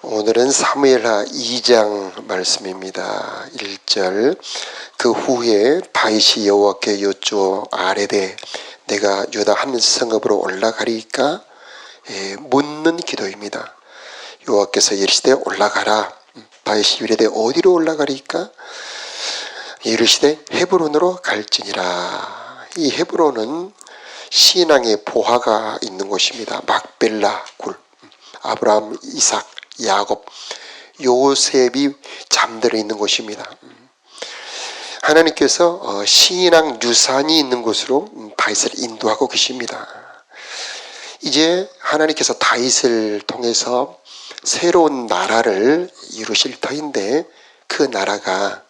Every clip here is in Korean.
오늘은 사무엘하 2장 말씀입니다. 1절 그 후에 바이시 여호와께 여쭈어 아뢰되 내가 유다 한 성읍으로 올라가리까 예, 묻는 기도입니다. 여호와께서 이르시되 올라가라 바이시 이르되 어디로 올라가리까 이르시되 헤브론으로 갈지니라 이 헤브론은 신앙의 보화가 있는 곳입니다. 막벨라 굴 아브라함, 이삭, 야곱, 요셉이 잠들어 있는 곳입니다. 하나님께서 어, 신앙 유산이 있는 곳으로 다윗을 인도하고 계십니다. 이제 하나님께서 다윗을 통해서 새로운 나라를 이루실 터인데 그 나라가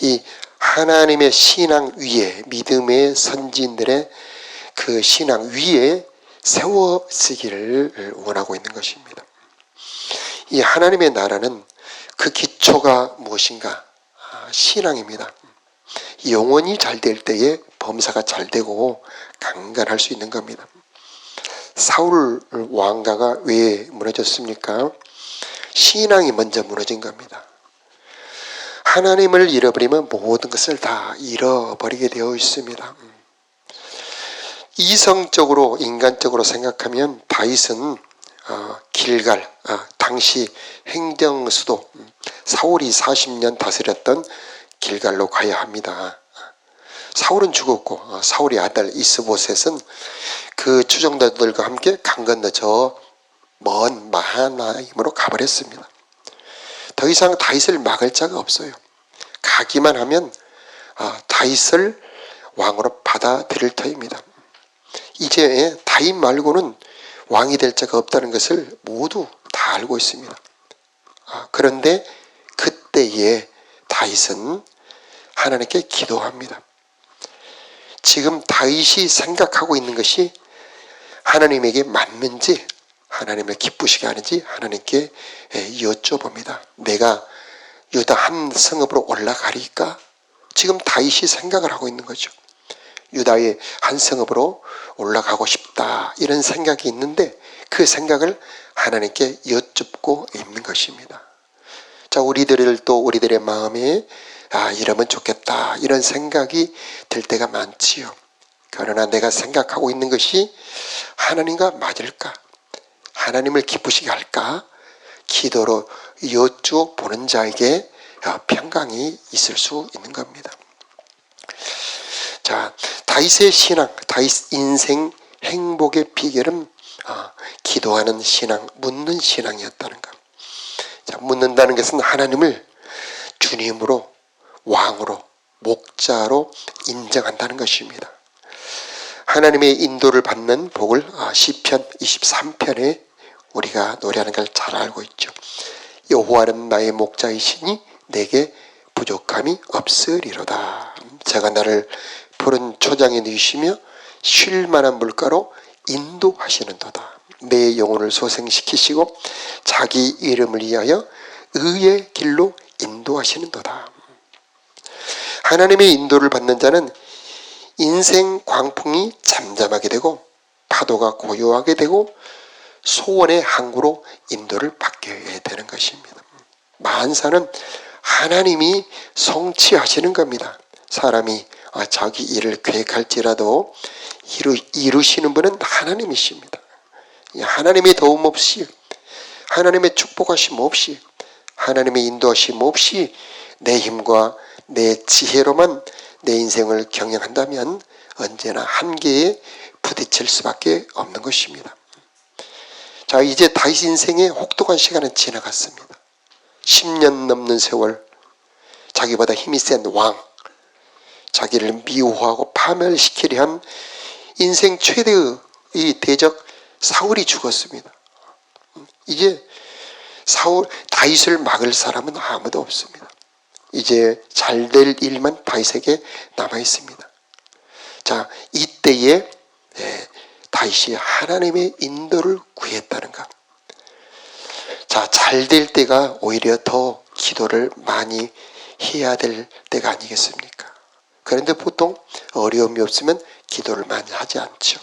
이 하나님의 신앙 위에 믿음의 선진들의 그 신앙 위에 세워지기를 원하고 있는 것입니다. 이 하나님의 나라는 그 기초가 무엇인가? 아, 신앙입니다. 영혼이 잘 될 때에 범사가 잘 되고 강간할 수 있는 겁니다. 사울 왕가가 왜 무너졌습니까? 신앙이 먼저 무너진 겁니다. 하나님을 잃어버리면 모든 것을 다 잃어버리게 되어 있습니다. 이성적으로 인간적으로 생각하면 다윗은 어, 길갈 어, 당시 행정 수도 음, 사울이 40년 다스렸던 길갈로 가야 합니다. 사울은 죽었고 어, 사울의 아들 이스보셋은 그 추종자들과 함께 강 건너 저 먼 마하나임으로 가버렸습니다. 더 이상 다윗을 막을 자가 없어요. 가기만 하면 다윗을 왕으로 받아들일 터입니다. 이제 다윗 말고는 왕이 될 자가 없다는 것을 모두 다 알고 있습니다. 아, 그런데 그때에 다윗은 하나님께 기도합니다. 지금 다윗이 생각하고 있는 것이 하나님에게 맞는지 하나님을 기쁘시게 하는지 하나님께 여쭤봅니다. 내가 유다 한 성읍으로 올라가리까? 지금 다윗이 생각을 하고 있는 거죠. 유다의 한 성읍으로 올라가고 싶다. 이런 생각이 있는데 그 생각을 하나님께 여쭙고 있는 것입니다. 자, 우리들을 또 우리들의 마음에 아, 이러면 좋겠다. 이런 생각이 들 때가 많지요. 그러나 내가 생각하고 있는 것이 하나님과 맞을까? 하나님을 기쁘시게 할까? 기도로 여쭈보는 자에게 평강이 있을 수 있는 겁니다. 자, 다윗의 신앙, 다윗 인생 행복의 비결은 어, 기도하는 신앙, 묻는 신앙이었다는 것. 자, 묻는다는 것은 하나님을 주님으로, 왕으로, 목자로 인정한다는 것입니다. 하나님의 인도를 받는 복을 어, 시편 23편에 우리가 노래하는 걸 잘 알고 있죠. 여호와는 나의 목자이시니 내게 부족함이 없으리로다. 제가 나를 푸른 초장에 넣으시며 쉴 만한 물가로 인도하시는도다. 내 영혼을 소생시키시고 자기 이름을 위하여 의의 길로 인도하시는도다. 하나님의 인도를 받는 자는 인생 광풍이 잠잠하게 되고 파도가 고요하게 되고 소원의 항구로 인도를 받게 되는 것입니다. 만사는 하나님이 성취하시는 겁니다. 사람이 아, 자기 일을 계획할지라도 이루, 이루시는 분은 하나님이십니다. 하나님의 도움 없이 하나님의 축복하심 없이 하나님의 인도하심 없이 내 힘과 내 지혜로만 내 인생을 경영한다면 언제나 한계에 부딪힐 수밖에 없는 것입니다. 자, 이제 다윗 인생의 혹독한 시간은 지나갔습니다. 10년 넘는 세월 자기보다 힘이 센 왕, 자기를 미워하고 파멸시키려 한 인생 최대의 대적 사울이 죽었습니다. 이제 사울 다윗을 막을 사람은 아무도 없습니다. 이제 잘 될 일만 다윗에게 남아 있습니다. 자 이때에 네, 다윗이 하나님의 인도를 구했다는 것. 자 잘 될 때가 오히려 더 기도를 많이 해야 될 때가 아니겠습니까? 그런데 보통 어려움이 없으면 기도를 많이 하지 않죠.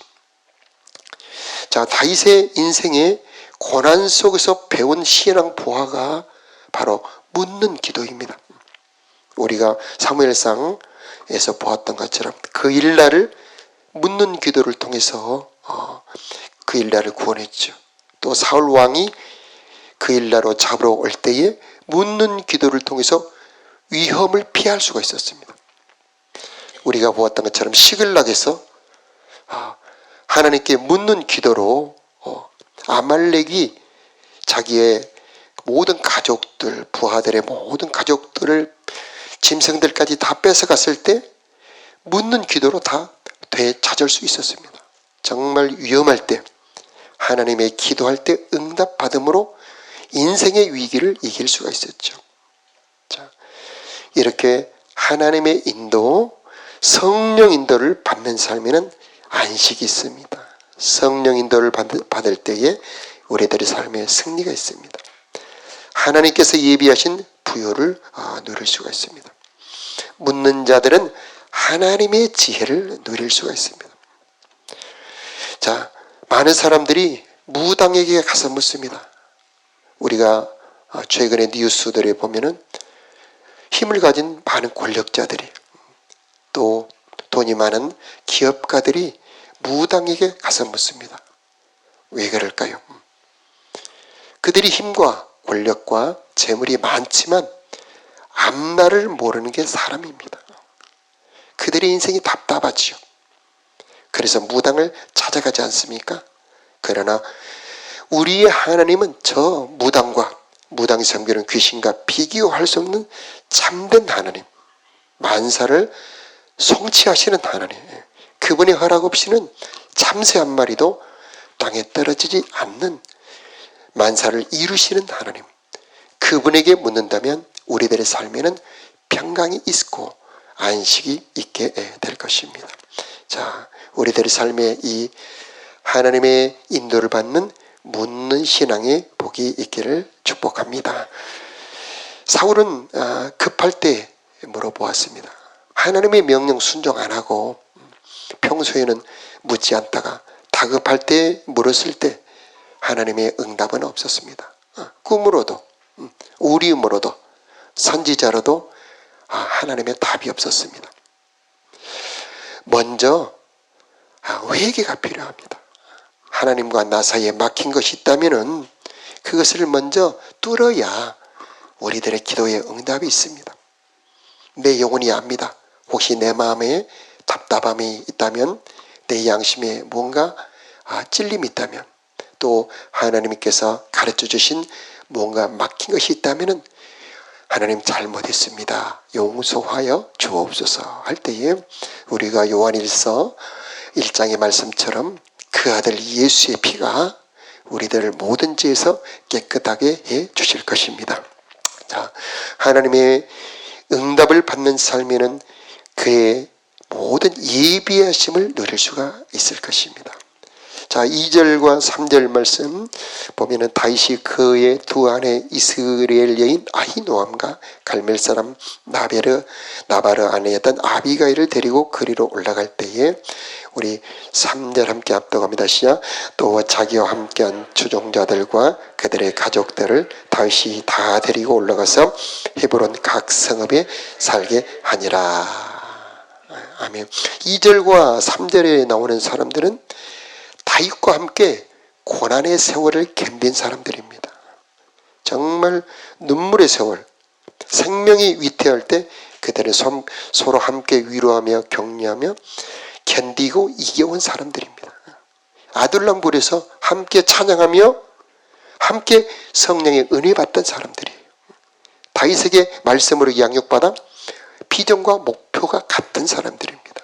자, 다윗의 인생의 고난 속에서 배운 신앙 보화가 바로 묻는 기도입니다. 우리가 사무엘상에서 보았던 것처럼 그 일날을 묻는 기도를 통해서 어, 그 일날을 구원했죠. 또 사울 왕이 그 일날로 잡으러 올 때에 묻는 기도를 통해서 위험을 피할 수가 있었습니다. 우리가 보았던 것처럼 시글락에서 아, 하나님께 묻는 기도로 어, 아말렉이 자기의 모든 가족들, 부하들의 모든 가족들을 짐승들까지 다 뺏어갔을 때 묻는 기도로 다 되찾을 수 있었습니다. 정말 위험할 때 하나님의 기도할 때 응답 받음으로 인생의 위기를 이길 수가 있었죠. 자, 이렇게 하나님의 인도, 성령 인도를 받는 삶에는 안식이 있습니다. 성령 인도를 받을 때에 우리들의 삶에 승리가 있습니다. 하나님께서 예비하신 부여를 어, 누릴 수가 있습니다. 묻는 자들은 하나님의 지혜를 누릴 수가 있습니다. 자, 많은 사람들이 무당에게 가서 묻습니다. 우리가 어, 최근에 뉴스들에 보면은 힘을 가진 많은 권력자들이 또 돈이 많은 기업가들이 무당에게 가서 묻습니다. 왜 그럴까요? 그들이 힘과 권력과 재물이 많지만 앞날을 모르는 게 사람입니다. 그들의 인생이 답답하지요. 그래서 무당을 찾아가지 않습니까? 그러나 우리의 하나님은 저 무당과 무당 섬기는 귀신과 비교할 수 없는 참된 하나님, 만사를 성취하시는 하나님, 그분의 허락 없이는 참새 한 마리도 땅에 떨어지지 않는 만사를 이루시는 하나님, 그분에게 묻는다면 우리들의 삶에는 평강이 있고 안식이 있게 될 것입니다. 자, 우리들의 삶에 이 하나님의 인도를 받는 묻는 신앙의 복이 있기를 축복합니다. 사울은 아, 급할 때 물어보았습니다. 하나님의 명령 순종 안 하고 평소에는 묻지 않다가 다급할 때 물었을 때 하나님의 응답은 없었습니다. 아, 꿈으로도 음, 우리음으로도 선지자로도 아, 하나님의 답이 없었습니다. 먼저 회개가 필요합니다. 하나님과 나 사이에 막힌 것이 있다면 그것을 먼저 뚫어야 우리들의 기도에 응답이 있습니다. 내 영혼이 압니다. 혹시 내 마음에 답답함이 있다면 내 양심에 뭔가 아, 찔림이 있다면 또 하나님께서 가르쳐 주신 뭔가 막힌 것이 있다면 하나님 잘못했습니다. 용서하여 주옵소서 할 때에 우리가 요한일서 1장의 말씀처럼 그 아들 예수의 피가 우리들을 모든 죄에서 깨끗하게 해 주실 것입니다. 자, 하나님의 응답을 받는 삶에는 그의 모든 예비하심을 누릴 수가 있을 것입니다. 자, 2절과 3절 말씀 보면은 다윗이 그의 두 아내 이스라엘 여인 아히노암과 갈멜 사람 나베르 나바르 아내였던 아비가일을 데리고 그리로 올라갈 때에 우리 3절 함께 압도합니다. 시작. 또 자기와 함께한 추종자들과 그들의 가족들을 다윗이 다 데리고 올라가서 헤브론 각 성읍에 살게 하니라. 아멘. 2절과 3절에 나오는 사람들은 다윗과 함께 고난의 세월을 견딘 사람들입니다. 정말 눈물의 세월, 생명이 위태할 때 그들은 서로 함께 위로하며 격려하며 견디고 이겨온 사람들입니다. 아둘람굴에서 함께 찬양하며 함께 성령의 은혜 받던 사람들이에요. 다윗에게 말씀으로 양육받아 비전과 목표가 같은 사람들입니다.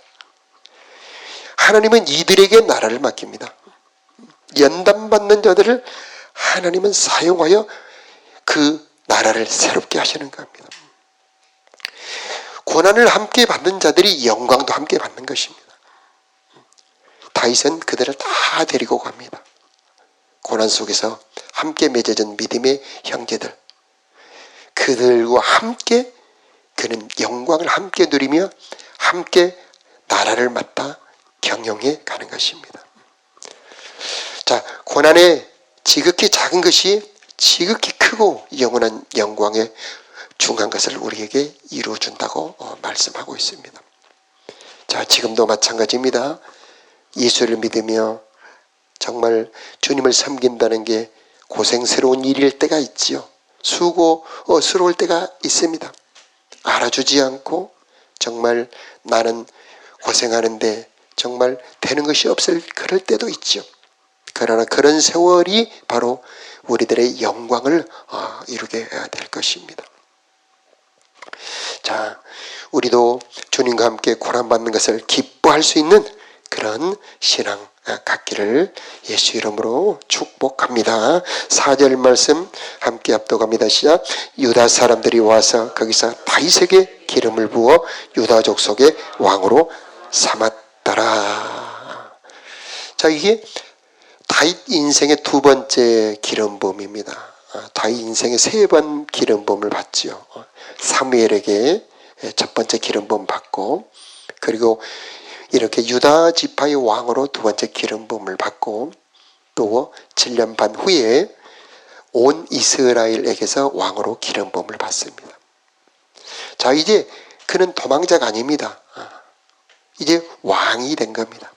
하나님은 이들에게 나라를 맡깁니다. 연단받는 자들을 하나님은 사용하여 그 나라를 새롭게 하시는 겁니다. 고난을 함께 받는 자들이 영광도 함께 받는 것입니다. 다윗은 그들을 다 데리고 갑니다. 고난 속에서 함께 맺어진 믿음의 형제들. 그들과 함께 그는 영광을 함께 누리며 함께 나라를 맡아 경영해 가는 것입니다. 자, 고난의 지극히 작은 것이 지극히 크고 영원한 영광에 중한 것을 우리에게 이루어준다고 어, 말씀하고 있습니다. 자, 지금도 마찬가지입니다. 예수를 믿으며 정말 주님을 섬긴다는 게 고생스러운 일일 때가 있지요. 수고스러울 때가 있습니다. 알아주지 않고 정말 나는 고생하는데 정말 되는 것이 없을 그럴 때도 있죠. 그러나 그런 세월이 바로 우리들의 영광을 어, 이루게 될 것입니다. 자, 우리도 주님과 함께 고난받는 것을 기뻐할 수 있는 그런 신앙 갖기를 예수 이름으로 축복합니다. 4절 말씀 함께 압도갑니다. 시작. 유다 사람들이 와서 거기서 다윗에게 기름을 부어 유다 족 속의 왕으로 삼았더라. 자, 이게 다윗 인생의 두 번째 기름 부음입니다. 아, 다윗 인생의 세 번 기름 부음을 받지요. 사무엘에게 첫 번째 기름 부음 받고 그리고 이렇게 유다 지파의 왕으로 두 번째 기름 부음을 받고 또 7년 반 후에 온 이스라엘에게서 왕으로 기름 부음을 받습니다. 자, 이제 그는 도망자가 아닙니다. 아, 이제 왕이 된 겁니다.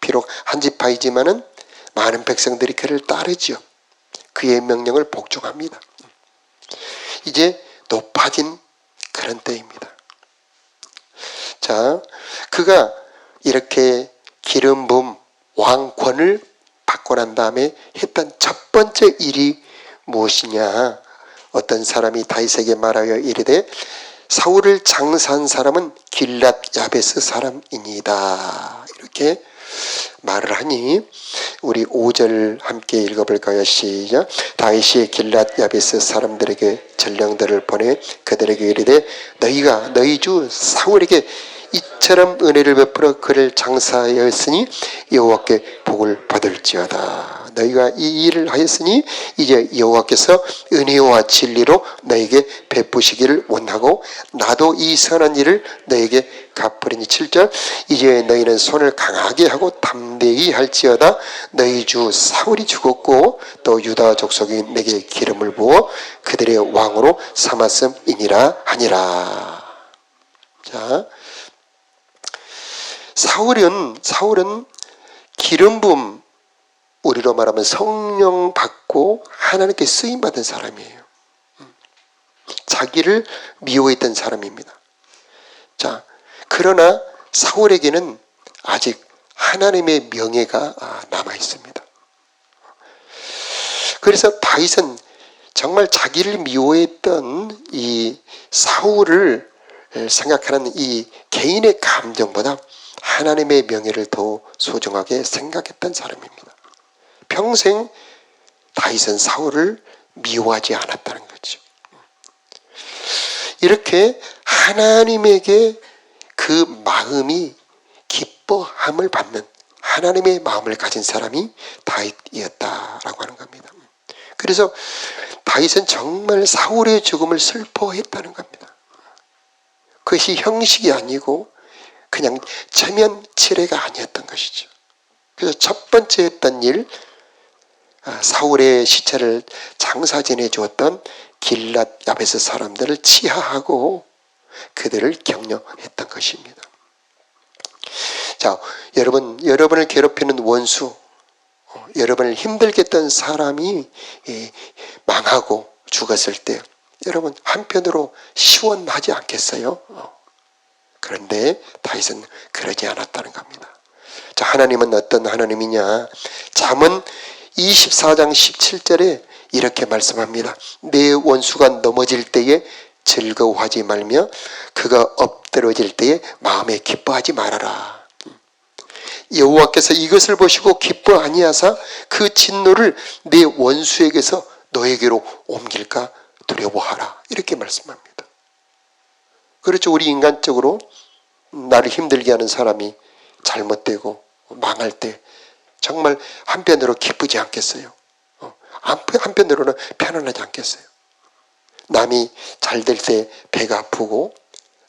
비록 한 지파이지만은 많은 백성들이 그를 따르지요. 그의 명령을 복종합니다. 이제 높아진 그런 때입니다. 자, 그가 이렇게 기름 붐 왕권을 받고 난 다음에 했던 첫 번째 일이 무엇이냐? 어떤 사람이 다윗에게 말하여 이르되 사울을 장사한 사람은 길랏 야베스 사람이니다. 이렇게 말을 하니 우리 5절 함께 읽어볼까요? 시작. 다윗이 길랏 야베스 사람들에게 전령들을 보내 그들에게 이르되 너희가 너희 주 사울에게 이처럼 은혜를 베풀어 그를 장사하였으니 여호와께 복을 받을지어다. 너희가 이 일을 하였으니 이제 여호와께서 은혜와 진리로 너에게 베푸시기를 원하고 나도 이 선한 일을 너에게 갚으리니. 7절 이제 너희는 손을 강하게 하고 담대히 할지어다. 너희 주 사울이 죽었고 또 유다 족속이 내게 기름을 부어 그들의 왕으로 삼았음이니라 하니라. 자 사울은 사울은 기름 부음 우리로 말하면 성령 받고 하나님께 쓰임 받은 사람이에요. 자기를 미워했던 사람입니다. 자, 그러나 사울에게는 아직 하나님의 명예가 아, 남아 있습니다. 그래서 다윗은 정말 자기를 미워했던 이 사울을 생각하는 이 개인의 감정보다 하나님의 명예를 더 소중하게 생각했던 사람입니다. 평생 다윗은 사울을 미워하지 않았다는 거죠. 이렇게 하나님에게 그 마음이 기뻐함을 받는 하나님의 마음을 가진 사람이 다윗이었다라고 하는 겁니다. 그래서 다윗은 정말 사울의 죽음을 슬퍼했다는 겁니다. 그것이 형식이 아니고 그냥 체면 치레가 아니었던 것이죠. 그래서 첫 번째 했던 일, 아, 사울의 시체를 장사 지내 주었던 길랏 야베스 사람들을 치하하고 그들을 격려했던 것입니다. 자, 여러분, 여러분을 괴롭히는 원수, 어, 여러분을 힘들게 했던 사람이 망하고 죽었을 때, 여러분 한편으로 시원하지 않겠어요? 어. 그런데 다윗은 그러지 않았다는 겁니다. 자, 하나님은 어떤 하나님이냐? 잠언 24장 17절에 이렇게 말씀합니다. 내 원수가 넘어질 때에 즐거워하지 말며 그가 엎드러질 때에 마음에 기뻐하지 말아라. 여호와께서 이것을 보시고 기뻐 아니하사 그 진노를 내 원수에게서 너에게로 옮길까 두려워하라. 이렇게 말씀합니다. 그렇죠. 우리 인간적으로 나를 힘들게 하는 사람이 잘못되고 망할 때 정말 한편으로 기쁘지 않겠어요. 어, 한편으로는 편안하지 않겠어요. 남이 잘 될 때 배가 아프고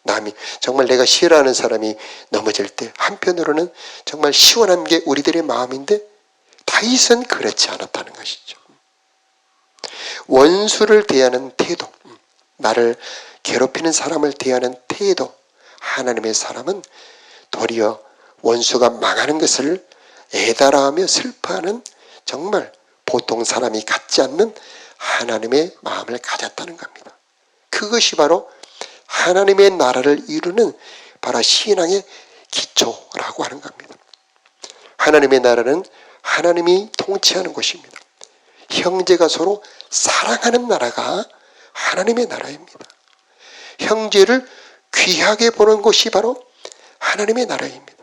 남이 정말 내가 싫어하는 사람이 넘어질 때 한편으로는 정말 시원한 게 우리들의 마음인데 다윗은 그렇지 않았다는 것이죠. 원수를 대하는 태도, 나를 괴롭히는 사람을 대하는 태도, 하나님의 사람은 도리어 원수가 망하는 것을 애달아하며 슬퍼하는 정말 보통 사람이 갖지 않는 하나님의 마음을 가졌다는 겁니다. 그것이 바로 하나님의 나라를 이루는 바로 신앙의 기초라고 하는 겁니다. 하나님의 나라는 하나님이 통치하는 곳입니다. 형제가 서로 사랑하는 나라가 하나님의 나라입니다. 형제를 귀하게 보는 곳이 바로 하나님의 나라입니다.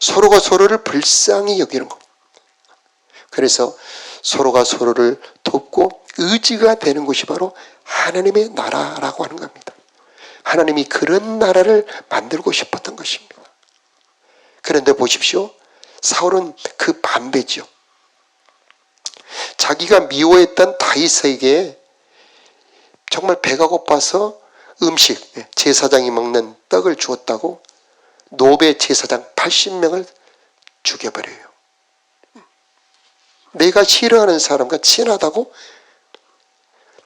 서로가 서로를 불쌍히 여기는 것. 그래서 서로가 서로를 돕고 의지가 되는 곳이 바로 하나님의 나라라고 하는 겁니다. 하나님이 그런 나라를 만들고 싶었던 것입니다. 그런데 보십시오. 사울은 그 반대죠. 자기가 미워했던 다윗에게 정말 배가 고파서 음식, 제사장이 먹는 떡을 주었다고 노베 제사장 80명을 죽여버려요. 내가 싫어하는 사람과 친하다고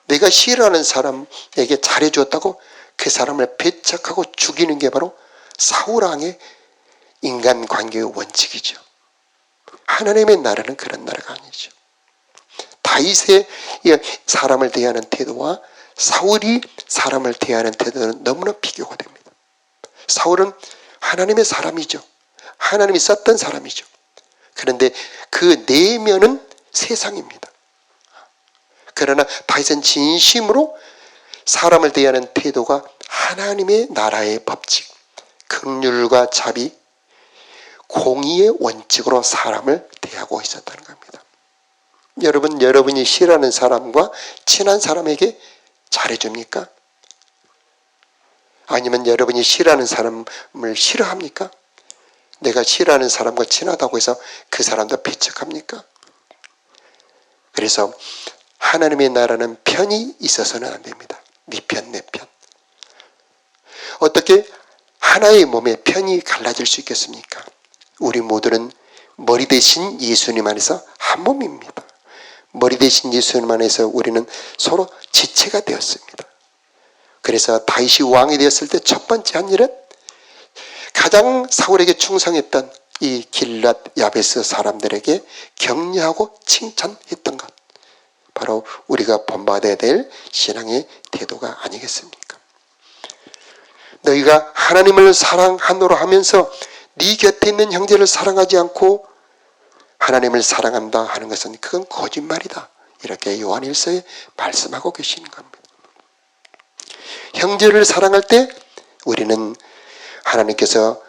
내가 싫어하는 사람에게 잘해줬다고 그 사람을 배척하고 죽이는 게 바로 사울왕의 인간관계의 원칙이죠. 하나님의 나라는 그런 나라가 아니죠. 다윗의 사람을 대하는 태도와 사울이 사람을 대하는 태도는 너무나 비교가 됩니다. 사울은 하나님의 사람이죠. 하나님이 썼던 사람이죠. 그런데 그 내면은 세상입니다. 그러나 다윗은 진심으로 사람을 대하는 태도가 하나님의 나라의 법칙, 극률과 자비, 공의의 원칙으로 사람을 대하고 있었다는 겁니다. 여러분, 여러분이 싫어하는 사람과 친한 사람에게 잘해줍니까? 아니면 여러분이 싫어하는 사람을 싫어합니까? 내가 싫어하는 사람과 친하다고 해서 그 사람도 배척합니까? 그래서 하나님의 나라는 편이 있어서는 안 됩니다. 네 편, 내 편. 어떻게 하나의 몸에 편이 갈라질 수 있겠습니까? 우리 모두는 머리 대신 예수님 안에서 한 몸입니다. 머리 대신 예수님 안에서 우리는 서로 지체가 되었습니다. 그래서 다윗이 왕이 되었을 때 첫 번째 한 일은 가장 사울에게 충성했던 이 길랏 야베스 사람들에게 격려하고 칭찬했던 것. 바로 우리가 본받아야 될 신앙의 태도가 아니겠습니까? 너희가 하나님을 사랑하노라 하면서 네 곁에 있는 형제를 사랑하지 않고 하나님을 사랑한다 하는 것은 그건 거짓말이다. 이렇게 요한일서에 말씀하고 계시는 겁니다. 형제를 사랑할 때 우리는 하나님께서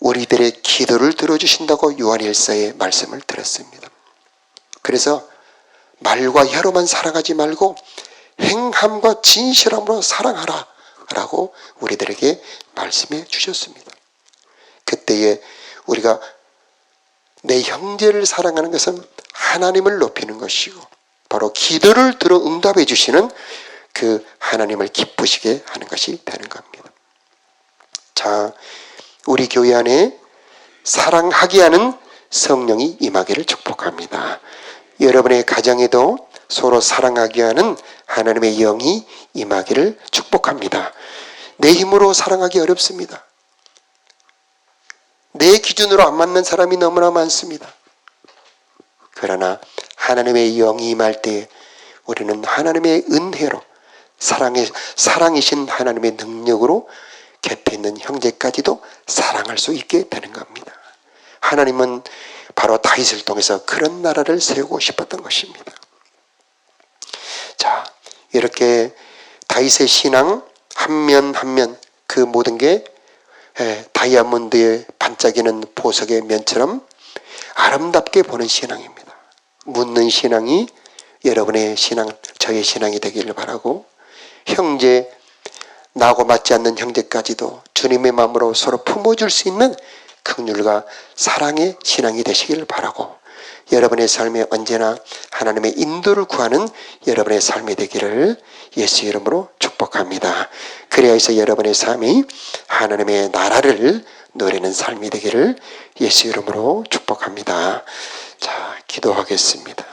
우리들의 기도를 들어주신다고 요한일서에 말씀을 드렸습니다. 그래서 말과 혀로만 사랑하지 말고 행함과 진실함으로 사랑하라 라고 우리들에게 말씀해 주셨습니다. 그때에 우리가 내 형제를 사랑하는 것은 하나님을 높이는 것이고 바로 기도를 들어 응답해 주시는 그 하나님을 기쁘시게 하는 것이 되는 겁니다. 자, 우리 교회 안에 사랑하게 하는 성령이 임하기를 축복합니다. 여러분의 가정에도 서로 사랑하게 하는 하나님의 영이 임하기를 축복합니다. 내 힘으로 사랑하기 어렵습니다. 내 기준으로 안 맞는 사람이 너무나 많습니다. 그러나 하나님의 영이 임할 때 우리는 하나님의 은혜로 사랑의 사랑이신 하나님의 능력으로 곁에 있는 형제까지도 사랑할 수 있게 되는 겁니다. 하나님은 바로 다윗을 통해서 그런 나라를 세우고 싶었던 것입니다. 자, 이렇게 다윗의 신앙 한 면 한 면 그 모든 게 다이아몬드의 반짝이는 보석의 면처럼 아름답게 보는 신앙입니다. 묻는 신앙이 여러분의 신앙, 저의 신앙이 되기를 바라고 형제 나하고 맞지 않는 형제까지도 주님의 마음으로 서로 품어줄 수 있는 긍휼과 사랑의 신앙이 되시기를 바라고 여러분의 삶에 언제나 하나님의 인도를 구하는 여러분의 삶이 되기를 예수 이름으로 축복합니다. 그래야 해서 여러분의 삶이 하나님의 나라를 누리는 삶이 되기를 예수 이름으로 축복합니다. 자, 기도하겠습니다.